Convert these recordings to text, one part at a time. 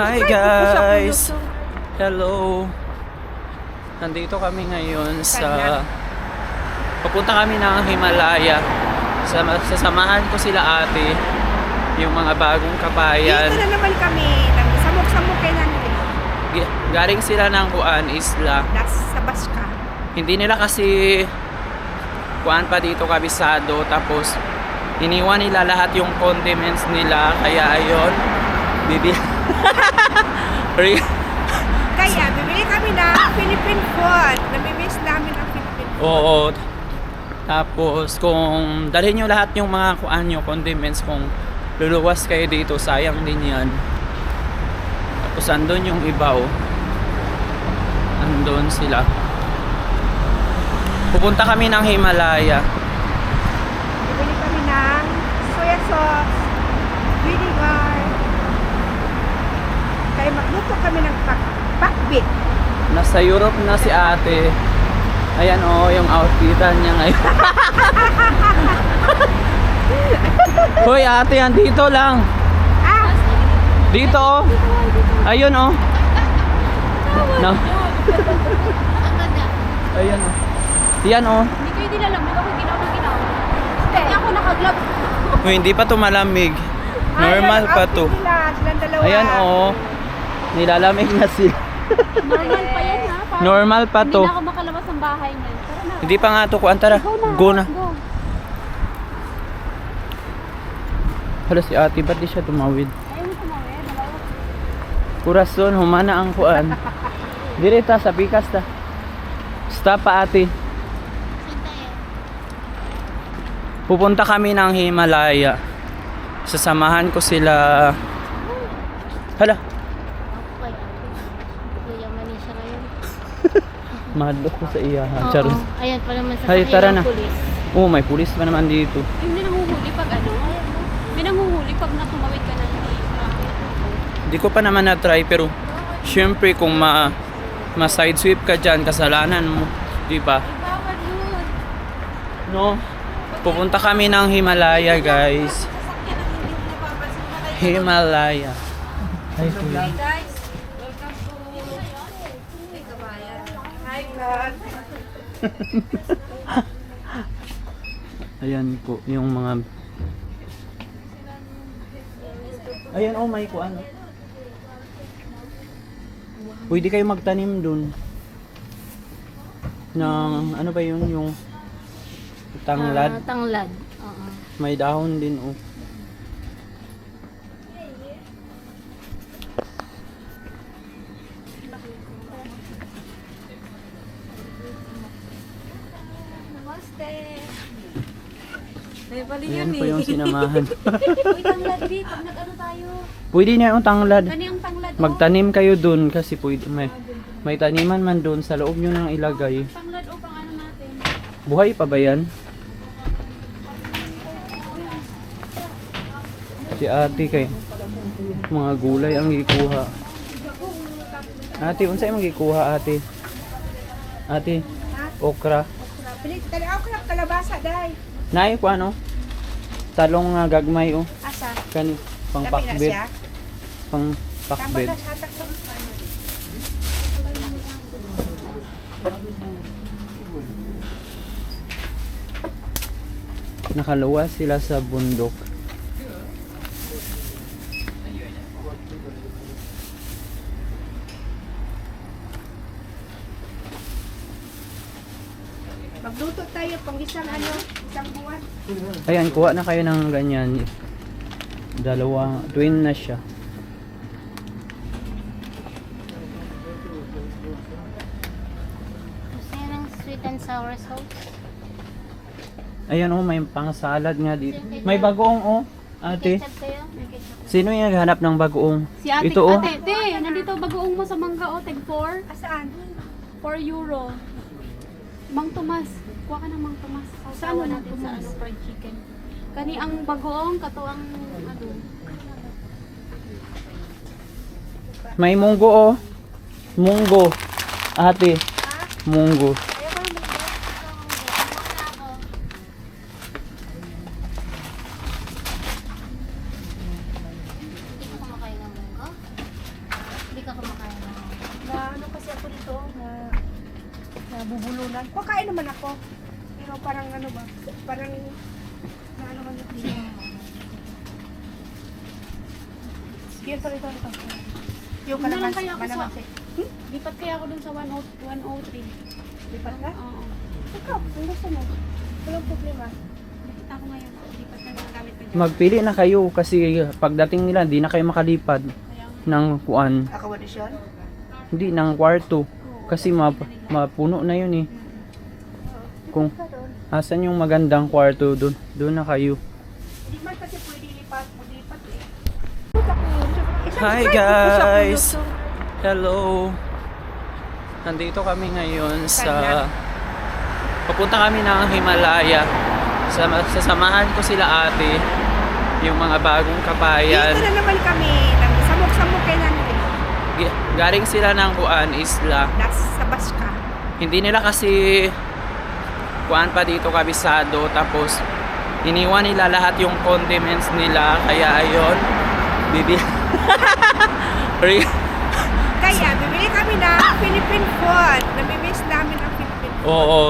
Hi guys! Hello! Nandito kami ngayon sa... Papunta kami ng Himalaya. Sama, sasamahan ko sila ate. Yung mga bagong kabayan. Dito na naman kami. Samok-samok kayo namin. Galing sila ng Kuan Isla. Das sa Baska. Hindi nila kasi kuan pa dito kabisado. Tapos iniwan nila lahat yung condiments nila. Kaya ayun. Bibi... Kaya, bibili kami ng Philippine food. Namimiss namin ang Philippine food. Oo. Tapos kung dalhin nyo lahat yung mga kuan nyo, condiments, kung luluwas kayo dito, sayang din yan. Tapos andun yung iba oh. Andun sila. Pupunta kami ng Himalaya. Bibili kami ng soya sauce, vinegar. Kaya magluto kami ng pak pakbit. Nasa Europe na si ate. Ayan oh, yung outfitan niya ngayon. Hoy ate, andito lang. Ah! Dito oh. Ayun oh. No. Ayun oh. Yan oh. Hindi kayo nilalamig ako ginawa ginawa. Kaya ako nakaglove. Hindi pa to malamig. Normal pa to. Ayan oh. Nilalamig na sila. Normal pa yan ha. Parang Normal pa to. Hindi na ako makalabas ng bahay niyan. Tara na. Hindi pa nga to kuan tara. Go na. Go. Hala si ate, ba't di siya tumawid? Ayaw mo tumawid. Kurason, humana ang kuan. Direta sa pikas ta. Stop pa ate. Pupunta kami ng Himalaya. Sasamahan ko sila. Hala, mahadlok ko sa iya. ha. Oo. Charos. Ayan pa naman sa Hay, tara ng na. pulis. Oh, may pulis pa naman dito. Yung may nanguhuli pag ano. May nanguhuli pag natumawid ka na hindi. Hindi ko pa naman na-try pero syempre kung ma ma side sweep ka dyan, kasalanan mo, di ba? Bawal yun. No? Pupunta kami ng Himalaya, guys. Himalaya. Ay. Guys, God. Ayan po, yung mga... Ayan, oh, may kuan. Pwede kayo magtanim dun. Ng, ano ba yun, yung tanglad. Ah, tanglad. Oo. May dahon din, oh. Bali Ayan po yung sinamahan. Uy, tanglad di. Pag nag-ano tayo. Pwede na yung tanglad. Kani ang tanglad. oh. Magtanim kayo dun kasi pwede, may, may taniman man dun sa loob nyo nang ilagay. Tanglad o pang ano natin. Buhay pa ba yan? Si ate kay mga gulay ang gikuha. Ate, unsay ang gikuha ate? Ate, okra. Pilit, tali ako kalabasa, day. Nay ko ano? Talong nga gagmay oh. Asa? Kani pang na pakbet, siya. pang Tama pakbet. na siya. takbo. Nakaluwas sila sa bundok. Magluto tayo pang isang ano, isang buwan. Ayan, kuha na kayo ng ganyan. Dalawa, twin na siya. Gusto ng sweet and sour sauce. Ayan oh, may pang salad nga dito. May bagoong oh, ate. Ketchup kayo? May ketchup. Sino yung naghanap ng bagoong? Si ate, Ito oh. ate, te, nandito bagoong mo sa mangga o, tag 4, Asaan? 4 euro. Mang Tomas, kuha ka ng Mang Tomas. Saan Saan natin sa ano, fried chicken. Kani ang bagoong, kato ang ano. May munggo oh. Munggo. Ate. Munggo. Ayoko ng munggo. Hindi ko kumakain ng munggo. dito na nabubulunan. Kakain naman ako. Pero parang ano ba? Parang na ano man yung Sige, sorry, sorry. sorry. Yung Ano lang kalamansi, kaya ako sa- kalamansi. Lipat kaya ako dun sa 10 103. Lipat na? Oo. Ikaw, kung gusto mo. Walang problema. Lipat ako ngayon. Lipat na lang gamit ko dyan. Magpili na kayo kasi pagdating nila, di na kayo makalipad Kaya ng kuan. Accommodation? Hindi, ng kwarto. Kasi map mapuno na yun eh. Kung Ka doon. Asan yung magandang kwarto doon, doon na kayo. Eh. Hi guys! Hello! Nandito kami ngayon sa... Papunta kami ng Himalaya. Sama, sasamahan ko sila ate. Yung mga bagong kabayan. Dito na naman kami. Samok-samok kayo namin. G- Galing sila ng Kuan Isla. Nasa Baska. Hindi nila kasi kuan pa dito kabisado tapos iniwan nila lahat yung condiments nila kaya ayun bibi Kaya, bibili kami ng Philippine food. Namimiss namin ang Philippine food. Oo.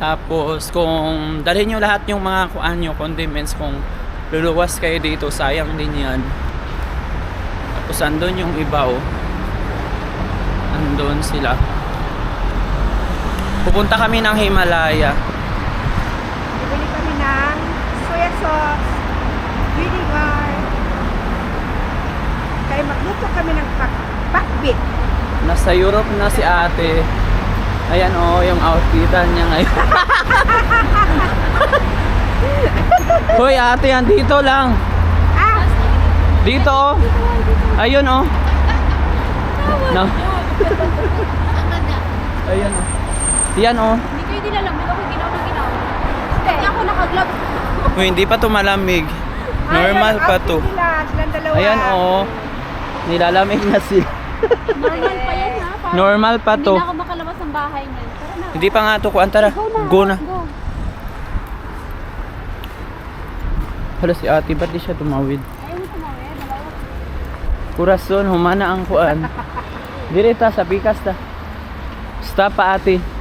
Tapos kung dalhin nyo lahat yung mga kuan nyo condiments kung luluwas kayo dito sayang din yan. Tapos andun yung iba oh. Andun sila. Pupunta kami ng Himalaya. Bibili kami ng soya sauce, vinegar. Kaya magluto kami ng pak pakbit. Nasa Europe na si ate. Ayan oh, yung outfitan niya ngayon. Hoy ate, andito lang. Ah, Dito oh. Ayun oh. No. Ayun oh. Yan oh. Hindi kayo nilalamig ako ginaw na ginaw. Hindi ako nakaglove. Uy, hindi pa to malamig. Normal ayan, pa to. Nila, silang dalawa. Ayan oh. Nilalamig na sila. Normal pa yan ha. Parang Normal pa to. Hindi na ako makalabas ng bahay niyan. Tara na. Hindi pa nga to kuan tara. Go na. Go. Hala si ate, ba't di siya tumawid? Ayaw tumawid. Dalawa. Kurason, humana ang kuan. Direta sa pikas ta. Stop pa ate.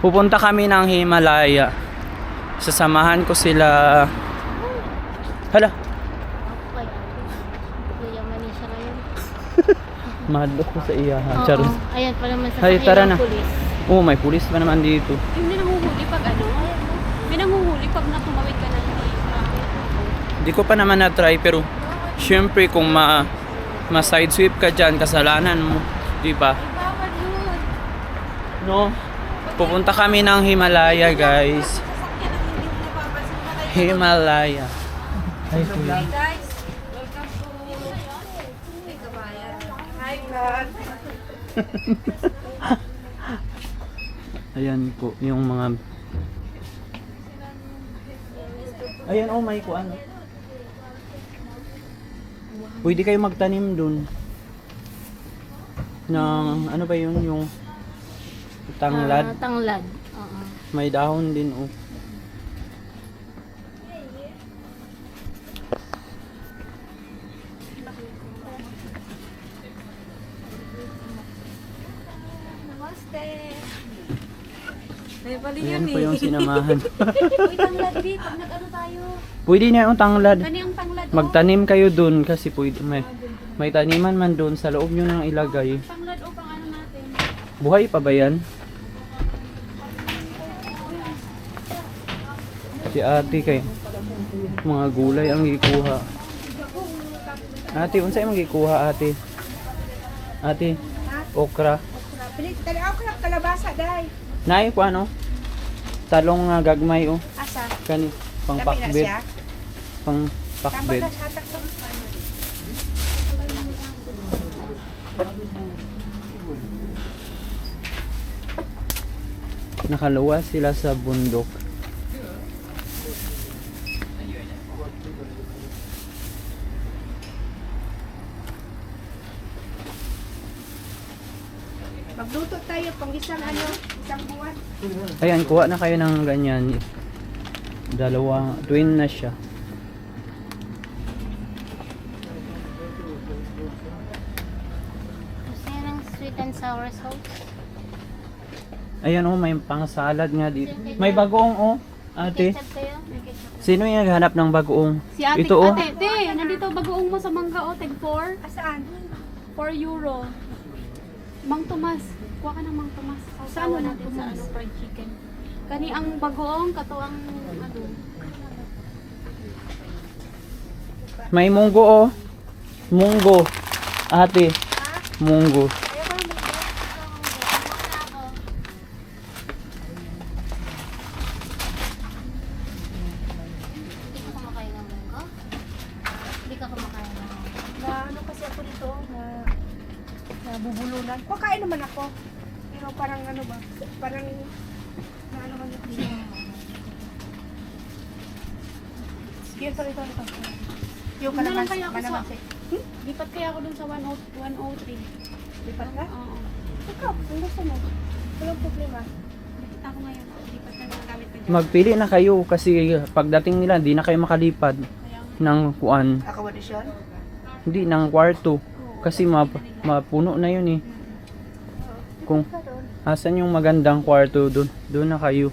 Pupunta kami ng Himalaya. Sasamahan ko sila. Hala, madlo ko sa iya. Oo. Charot. Ayan pa naman sa Hay, tara na. pulis. Oh, may pulis pa naman dito. May nanguhuli pag ano. May nanguhuli pag natumawid ka na hindi. Hindi ko pa naman na-try pero syempre kung ma ma side sweep ka dyan, kasalanan mo. Di ba? Bawal yun. No? Pupunta kami ng Himalaya, guys. Himalaya. Ay, kuya. Guys, welcome to Hi, vlog. Ayan po, yung mga... Ayan, oh, may kuan. Pwede kayo magtanim dun. Ng, ano ba yun, yung tanglad. Ah, tanglad. Oo. May dahon din, oh. Namaste. Ayan po yung sinamahan. Uy, tanglad di. Pag nag-ano tayo. Pwede na yung tanglad. Ang tanglad. oh. Magtanim kayo dun kasi pwede, may, may taniman man dun sa loob nyo nang ilagay. Tanglad o pang ano natin. Buhay pa ba yan? Si ate kay mga gulay ang gikuha. Ate, unsay mong gikuha ate? Ate, okra. Pili, tali ako ng kalabasa, day. Nay ko ano? Talong nga gagmay oh. Asa? Kani pang pakbet, pang pakbet. Nakaluwas sila sa bundok. Magluto tayo pang isang ano, isang buwan. Ayan, kuha na kayo ng ganyan. Dalawa, twin na siya. and sour sauce. Ayan oh, may pang salad nga dito. May bagoong oh. Ate, Ketchup sa'yo? May ketchup. sino yung naghanap ng bagoong? Si ate, Ito oh. ate, te, nandito bagoong mo sa mangga o, tag 4. Asaan? 4 euro. Mang Tomas. Kuha ka ng Mang Tomas. Saan Sausawan Mang natin sa ano, fried chicken. Kani ang bagoong, kato ang ano. May munggo oh. Munggo. Ate, munggo? Hindi ka kumakain ng munggo? Na ano kasi ako dito, na nabubulunan. Kakain naman ako. Pero parang ano ba, parang na ano man ako. Sige, ito, ito, ito. Yung Ano lang kalamansi, kaya ako sa- kalamansi. Lipat kaya ako dun sa 10 103. Lipat ka? Oo. Ikaw, kung gusto mo. Walang problema. Lipat ako ngayon. Lipat na lang gamit ko dyan. Magpili na kayo kasi pagdating nila, di na kayo makalipad Kaya ng kuan. Accommodation? Hindi, ng kwarto. Kasi map- mapuno na yun eh. Kung asan yung magandang kwarto doon, doon na kayo.